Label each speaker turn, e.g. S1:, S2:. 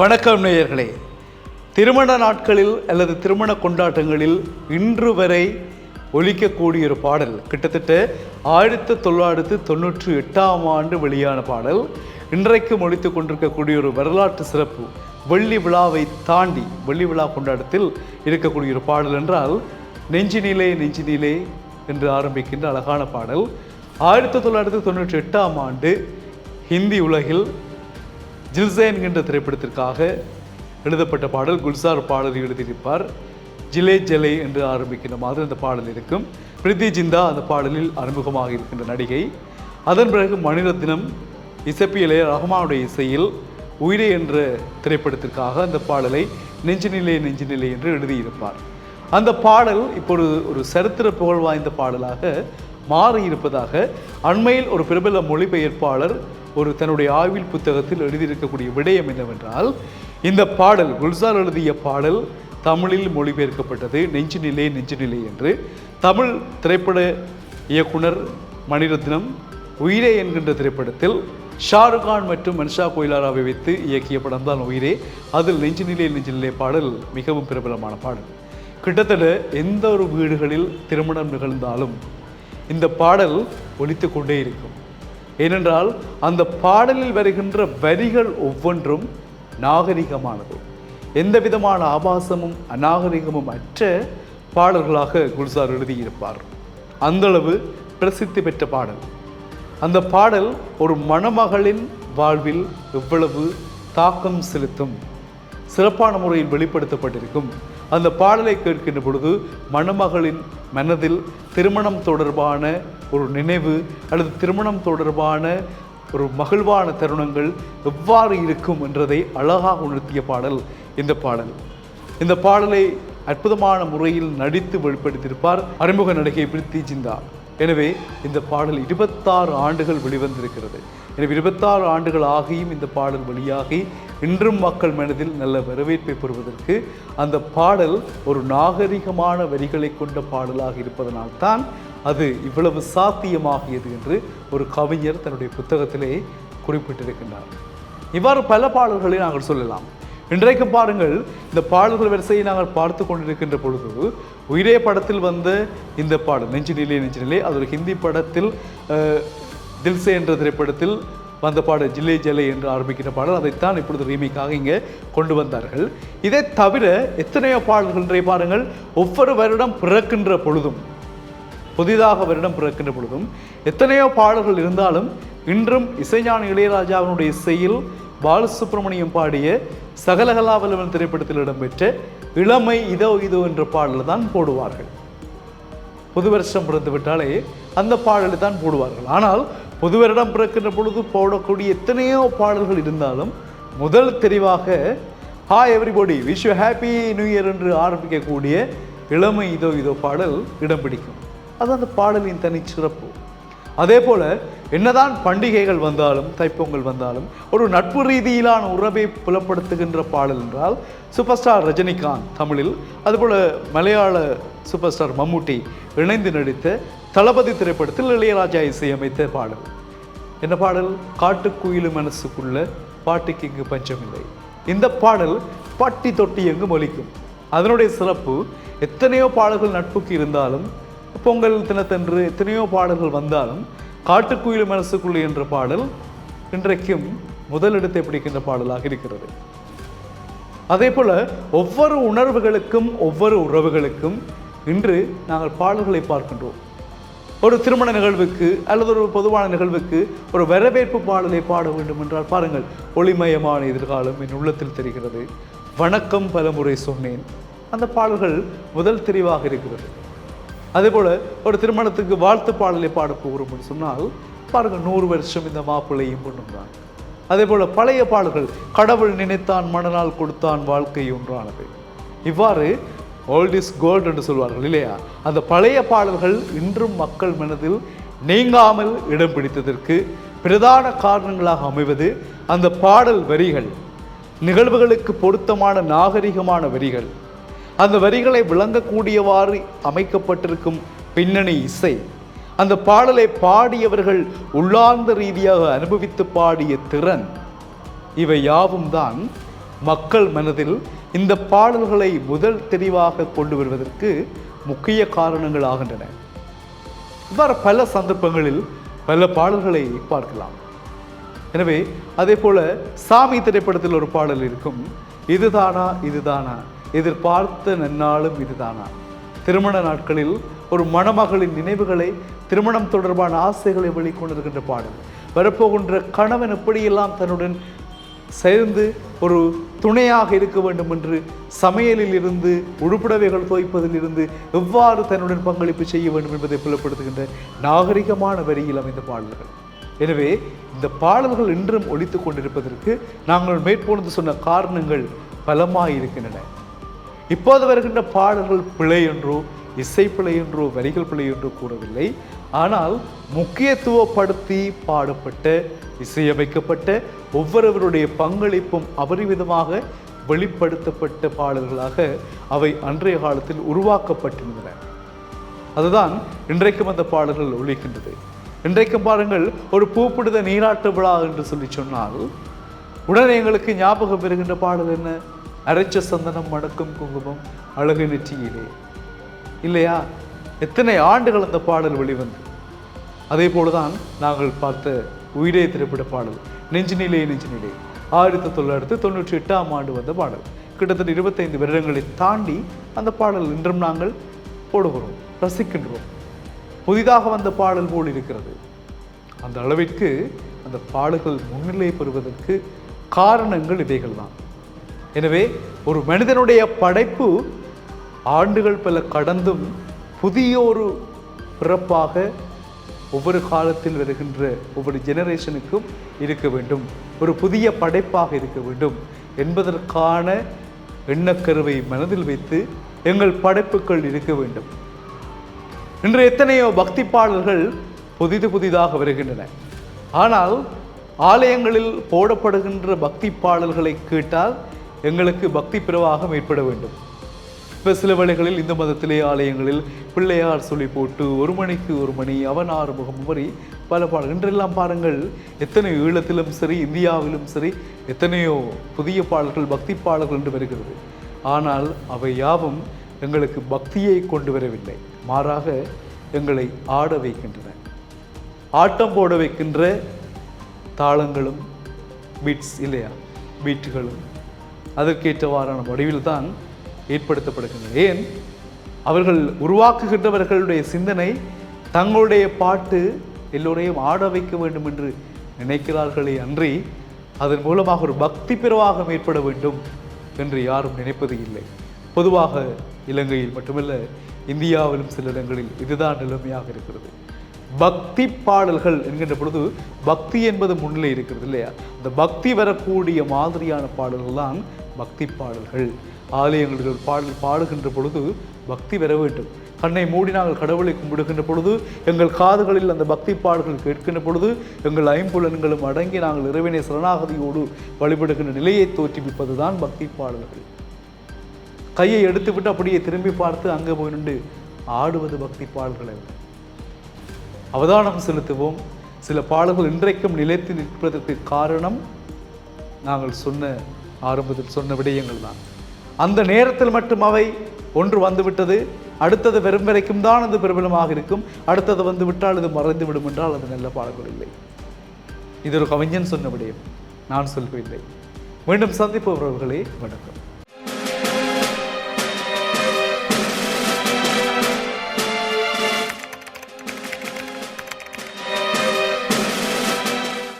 S1: வணக்கம் நேயர்களே. திருமண நாட்களில் அல்லது திருமண கொண்டாட்டங்களில் இன்று வரை ஒலிக்கக்கூடிய ஒரு பாடல். கிட்டத்தட்ட ஆயிரத்தி தொள்ளாயிரத்து தொண்ணூற்றி எட்டாம் ஆண்டு வெளியான பாடல். இன்றைக்கும் ஒழித்து கொண்டிருக்கக்கூடிய ஒரு வரலாற்று சிறப்பு வெள்ளி விழாவை தாண்டி வெள்ளி விழா கொண்டாட்டத்தில் இருக்கக்கூடிய ஒரு பாடல் என்றால் நெஞ்சினிலே நெஞ்சினிலே என்று ஆரம்பிக்கின்ற அழகான பாடல். ஆயிரத்தி தொள்ளாயிரத்தி தொண்ணூற்றி எட்டாம் ஆண்டு ஹிந்தி உலகில் ஜில்சே என்கின்ற திரைப்படத்திற்காக எழுதப்பட்ட பாடல் குல்சார் பாடல் எழுதியிருப்பார். ஜிலே ஜலே என்று ஆரம்பிக்கின்ற மாதிரி அந்த பாடல் இருக்கும். பிரித்தி ஜிந்தா அந்த பாடலில் அறிமுகமாக இருக்கின்ற நடிகை. அதன் பிறகு மணிரத்னம் இசப்பியலே ரஹ்மானுடைய இசையில் உயிரே என்ற திரைப்படத்திற்காக அந்த பாடலை நெஞ்சுநிலை நெஞ்சுநிலை என்று எழுதியிருப்பார். அந்த பாடல் இப்பொழுது ஒரு சரித்திர புகழ் வாய்ந்த பாடலாக மாறியிருப்பதாக அண்மையில் ஒரு பிரபல மொழிபெயர்ப்பாளர் ஒரு தன்னுடைய ஆய்வில் புத்தகத்தில் எழுதியிருக்கக்கூடிய விடயம் என்னவென்றால் இந்த பாடல் குல்சார் எழுதிய பாடல் தமிழில் மொழிபெயர்க்கப்பட்டது நெஞ்சு நிலை நெஞ்சு நிலை என்று. தமிழ் திரைப்பட இயக்குனர் மணிரத்னம் உயிரே என்கின்ற திரைப்படத்தில் ஷாருக்கான் மற்றும் மன்ஷா கோயிலாராவை வைத்து இயக்கிய படம் தான் உயிரே. அதில் நெஞ்சு நிலை நெஞ்சு நிலை பாடல் மிகவும் பிரபலமான பாடல். கிட்டத்தட்ட எந்த ஒரு வீடுகளில் திருமணம் நிகழ்ந்தாலும் இந்த பாடல் ஒலித்து கொண்டே இருக்கும். ஏனென்றால் அந்த பாடலில் வருகின்ற வரிகள் ஒவ்வொன்றும் நாகரிகமானது. எந்த விதமான ஆபாசமும் அநாகரிகமும் அற்ற பாடல்களாக குல்சார் எழுதியிருப்பார். அந்தளவு பிரசித்தி பெற்ற பாடல். அந்த பாடல் ஒரு மணமகளின் வாழ்வில் எவ்வளவு தாக்கம் செலுத்தும் சிறப்பான முறையில் வெளிப்படுத்தப்பட்டிருக்கும். அந்த பாடலை கேட்கின்ற பொழுது மணமகளின் மனதில் திருமணம் தொடர்பான ஒரு நினைவு அல்லது திருமணம் தொடர்பான ஒரு மகிழ்வான தருணங்கள் எவ்வாறு இருக்கும் என்றதை அழகாக உணர்த்திய பாடல் இந்த பாடல். இந்த பாடலை அற்புதமான முறையில் நடித்து வெளிப்படுத்தியிருப்பார் அறிமுக நடிகை பிரித்தி ஜிந்தா. எனவே இந்த பாடல் இருபத்தாறு ஆண்டுகள் வெளிவந்திருக்கிறது. எனவே இருபத்தாறு ஆண்டுகள் ஆகியும் இந்த பாடல் வெளியாகி இன்றும் மக்கள் மனதில் நல்ல வரவேற்பை பெறுவதற்கு அந்த பாடல் ஒரு நாகரிகமான வரிகளை கொண்ட பாடலாக இருப்பதனால் தான் அது இவ்வளவு சாத்தியமாகியது என்று ஒரு கவிஞர் தன்னுடைய புத்தகத்திலே குறிப்பிட்டிருக்கின்றார். இவ்வாறு பல பாடல்களை நாங்கள் சொல்லலாம். இன்றைக்கு பாருங்கள் இந்த பாடல்கள் வரிசையை நாங்கள் பார்த்து கொண்டிருக்கின்ற பொழுது உயிரே படத்தில் வந்த இந்த பாடல் நெஞ்சு நிலை நெஞ்சு நிலை அது ஒரு ஹிந்தி படத்தில் தில்சே என்ற திரைப்படத்தில் வந்த பாடல் ஜில்லே ஜலே என்று ஆரம்பிக்கிற பாடல் அதைத்தான் இப்பொழுது ரீமேக்காக இங்கே கொண்டு வந்தார்கள். இதை தவிர எத்தனையோ பாடல்கள் இன்றைய பாருங்கள் ஒவ்வொரு வருடம் பிறக்கின்ற பொழுதும் புதிதாக வருடம் பிறக்கின்ற பொழுதும் எத்தனையோ பாடல்கள் இருந்தாலும் இன்றும் இசைஞான இளையராஜாவினுடைய இசையில் பாலசுப்ரமணியம் பாடிய சகலகலாவலவன் திரைப்படத்தில் இடம்பெற்ற இளமை இதோ இதோ என்ற பாடல் தான் போடுவார்கள். புது வருஷம் பிறந்து விட்டாலே அந்த பாடலை தான் போடுவார்கள். ஆனால் புது வருடம் பிறக்கின்ற பொழுது போடக்கூடிய எத்தனையோ பாடல்கள் இருந்தாலும் முதல் தெரிவாக hi everybody wish happy new year என்று ஆரம்பிக்கக்கூடிய இளமை இதோ இதோ பாடல் இடம் பிடிக்கும். அது அந்த பாடலின் தனிச்சிறப்பு அதே போல் என்னதான் பண்டிகைகள் வந்தாலும் தைப்பொங்கல் வந்தாலும் ஒரு நட்பு ரீதியிலான உறவை புலப்படுத்துகின்ற பாடல் என்றால் சூப்பர் ஸ்டார் ரஜினிகாந்த் தமிழில் அதுபோல் மலையாள சூப்பர் ஸ்டார் மம்முட்டி இணைந்து நடித்த தளபதி திரைப்படத்தில் இளையராஜா இசையமைத்த பாடல். என்ன பாடல்? காட்டுக்குயிலு மனசுக்குள்ள பாட்டுக்கு இங்கு பஞ்சமில்லை. இந்த பாடல் பட்டி தொட்டி எங்கும் ஒலிக்கும். அதனுடைய சிறப்பு எத்தனையோ பாடல்கள் நட்புக்கு இருந்தாலும் பொங்கல் தினத்தன்று எத்தனையோ பாடல்கள் வந்தாலும் காட்டுக்குயில் மனசுக்குள்ளே என்ற பாடல் இன்றைக்கும் முதலிடத்தை பிடிக்கின்ற பாடலாக இருக்கிறது. அதே போல் ஒவ்வொரு உணர்வுகளுக்கும் ஒவ்வொரு உறவுகளுக்கும் இன்று நாங்கள் பாடல்களை பார்க்கின்றோம். ஒரு திருமண நிகழ்வுக்கு அல்லது ஒரு பொதுவான நிகழ்வுக்கு ஒரு வரவேற்பு பாடலை பாட வேண்டும் என்றால் பாருங்கள் ஒளிமயமான எதிர்காலம் என் உள்ளத்தில் தெரிகிறது. வணக்கம் பலமுறை சொன்னேன். அந்த பாடல்கள் முதல் தெரிவாக இருக்கிறது. அதேபோல ஒரு திருமணத்துக்கு வாழ்த்து பாடலை பாட போகிறோம் சொன்னால் பாருங்கள் நூறு வருஷம் இந்த மாப்பிள்ளையும் பொண்ணும் தான். அதே போல் பழைய பாடல்கள் கடவுள் நினைத்தான் மணநாள் கொடுத்தான் வாழ்க்கை ஒன்றானது இவ்வாறு ஓல்ட் இஸ் கோல்டு என்று சொல்வார்கள் இல்லையா? அந்த பழைய பாடல்கள் இன்றும் மக்கள் மனதில் நீங்காமல் இடம் பிடித்ததற்கு பிரதான காரணங்களாக அமைவது அந்த பாடல் வரிகள் நிகழ்வுகளுக்கு பொருத்தமான நாகரிகமான வரிகள். அந்த வரிகளை விளங்கக்கூடியவாறு அமைக்கப்பட்டிருக்கும் பின்னணி இசை. அந்த பாடலை பாடியவர்கள் உள்ளார்ந்த ரீதியாக அனுபவித்து பாடிய திறன். இவை யாவும் தான் மக்கள் மனதில் இந்த பாடல்களை முதல் தெளிவாக கொண்டு வருவதற்கு முக்கிய காரணங்கள் ஆகின்றன இவ்வாறு பல சந்தர்ப்பங்களில் பல பாடல்களை பார்க்கலாம். எனவே அதே போல சாமி திரைப்படத்தில் ஒரு பாடல் இருக்கும். இதுதானா இதுதானா எதிர்பார்த்த நன்னாளும் இதுதானா? திருமண நாட்களில் ஒரு மணமகளின் நினைவுகளை திருமணம் தொடர்பான ஆசைகளை வெளிக்கொண்டிருக்கின்ற பாடல். வரப்போகின்ற கணவன் எப்படியெல்லாம் தன்னுடன் சேர்ந்து ஒரு துணையாக இருக்க வேண்டும் என்று சமையலில் இருந்து உடுப்புடவைகள் துவைப்பதில் இருந்து எவ்வாறு தன்னுடன் பங்களிப்பு செய்ய வேண்டும் என்பதை புலப்படுத்துகின்ற நாகரிகமான வரியில் அமைந்த பாடல்கள். எனவே இந்த பாடல்கள் இன்றும் ஒழித்து கொண்டிருப்பதற்கு நாங்கள் மேற்கொண்டு சொன்ன காரணங்கள் பலமாக இருக்கின்றன இப்போது வருகின்ற பாடல்கள் பிழை என்றோ இசை பிழை என்றோ வரிகள் பிழை என்றோ கூறவில்லை. ஆனால் முக்கியத்துவப்படுத்தி பாடப்பட்ட இசையமைக்கப்பட்ட ஒவ்வொருவருடைய பங்களிப்பும் அபரிவிதமாக வெளிப்படுத்தப்பட்ட பாடல்களாக அவை அன்றைய காலத்தில் உருவாக்கப்பட்டிருந்தன. அதுதான் இன்றைக்கும் அந்த பாடல்கள் ஒழிக்கின்றது இன்றைக்கும் பாருங்கள் ஒரு பூப்பிடுத நீராட்டு விழா என்று சொல்லி சொன்னால் உடனே எங்களுக்கு ஞாபகம் பெறுகின்ற பாடல் என்ன? அரைச்ச சந்தனம் மணக்கும் குங்குமம் அழகு நெற்றியிலே. இல்லையா? எத்தனை ஆண்டுகள் அந்த பாடல் வெளிவந்து அதே போலதான் நாங்கள் பார்த்த உயிரே திரைப்பட பாடல் நெஞ்சினிலே நெஞ்சினிலே. ஆயிரத்தி தொள்ளாயிரத்தி தொண்ணூற்றி எட்டாம் ஆண்டு வந்த பாடல். கிட்டத்தட்ட இருபத்தைந்து வருடங்களை தாண்டி அந்த பாடல் இன்றும் நாங்கள் போடுகிறோம் ரசிக்கின்றோம். புதிதாக வந்த பாடல் போல் இருக்கிறது. அந்த அளவிற்கு அந்த பாடல்கள் முன்னிலை பெறுவதற்கு காரணங்கள் இவைகள் தான் எனவே ஒரு மனிதனுடைய படைப்பு ஆண்டுகள் பல கடந்தும் புதிய ஒரு பிறப்பாக ஒவ்வொரு காலத்தில் வருகின்ற ஒவ்வொரு ஜெனரேஷனுக்கும் இருக்க வேண்டும். ஒரு புதிய படைப்பாக இருக்க வேண்டும் என்பதற்கான எண்ணக்கருவை மனதில் வைத்து எங்கள் படைப்புகள் இருக்க வேண்டும். இன்று எத்தனையோ பக்தி பாடல்கள் புதிது புதிதாக வருகின்றன. ஆனால் ஆலயங்களில் போடப்படுகின்ற பக்தி பாடல்களை கேட்டால் எங்களுக்கு பக்தி பிரவாகம் ஏற்பட வேண்டும். இப்போ சில வேளைகளில் இந்த மதத்திலே ஆலயங்களில் பிள்ளையார் சொல்லி போட்டு ஒரு மணிக்கு ஒரு மணி அவன் ஆறு முகம் வரி பல பாடல். இன்றெல்லாம் பாருங்கள் எத்தனையோ ஈழத்திலும் சரி இந்தியாவிலும் சரி எத்தனையோ புதிய பாடல்கள் பக்தி பாடல்கள் என்று வருகிறது. ஆனால் அவை யாவும் எங்களுக்கு பக்தியை கொண்டு வரவில்லை. மாறாக எங்களை ஆட வைக்கின்றன. ஆட்டம் போட வைக்கின்ற தாளங்களும் பீட்ஸ் இல்லையா? பீட்டுகளும் அதற்கேற்றவாறான வடிவில் தான் ஏற்படுத்தப்படுகின்றன. ஏன்? அவர்கள் உருவாக்குகின்றவர்களுடைய சிந்தனை தங்களுடைய பாட்டு எல்லோரையும் ஆட வைக்க வேண்டும் என்று நினைக்கிறார்களே அன்றி அதன் மூலமாக ஒரு பக்தி பிரவாகம் ஏற்பட வேண்டும் என்று யாரும் நினைப்பது இல்லை. பொதுவாக இலங்கையில் மட்டுமல்ல இந்தியாவிலும் சில இடங்களில் இதுதான் நிலைமையாக இருக்கிறது. பக்தி பாடல்கள் என்கின்ற பொழுது பக்தி என்பது முன்னிலை இருக்கிறது இல்லையா? இந்த பக்தி வரக்கூடிய மாதிரியான பாடல்கள் தான் பக்தி பாடல்கள். ஆலயங்களில் ஒரு பாடல் பாடுகின்ற பொழுது பக்தி பெற வேண்டும். கண்ணை மூடி நாங்கள் கடவுளை கும்பிடுகின்ற பொழுது எங்கள் காதுகளில் அந்த பக்தி பாடல்கள் கேட்கின்ற பொழுது எங்கள் ஐம்புலன்களும் அடங்கி நாங்கள் இறைவனை சரணாகதியோடு வழிபடுகின்ற நிலையை தோற்றுவிப்பது தான் பக்தி பாடல்கள். கையை எடுத்துவிட்டு அப்படியே திரும்பி பார்த்து அங்கே போய் நின்று ஆடுவது பக்தி பாடல்கள் அல்ல. அவதானம் செலுத்துவோம். சில பாடல்கள் இன்றைக்கும் நிலைத்து நிற்பதற்கு காரணம் நாங்கள் சொன்ன ஆரம்பத்தில் சொன்ன விடயங்கள் தான். அந்த நேரத்தில் மட்டும் அவை ஒன்று வந்துவிட்டது அடுத்தது வெறும் வரைக்கும் தான் அது பிரபலமாக இருக்கும். அடுத்தது வந்து விட்டால் இது மறைந்து விடும் என்றால் அது நல்ல பாடல்கள் இல்லை. இது ஒரு கவிஞன் சொன்ன விடயம். நான் சொல்லவில்லை மீண்டும் சந்திப்பவர்களே வணக்கம்.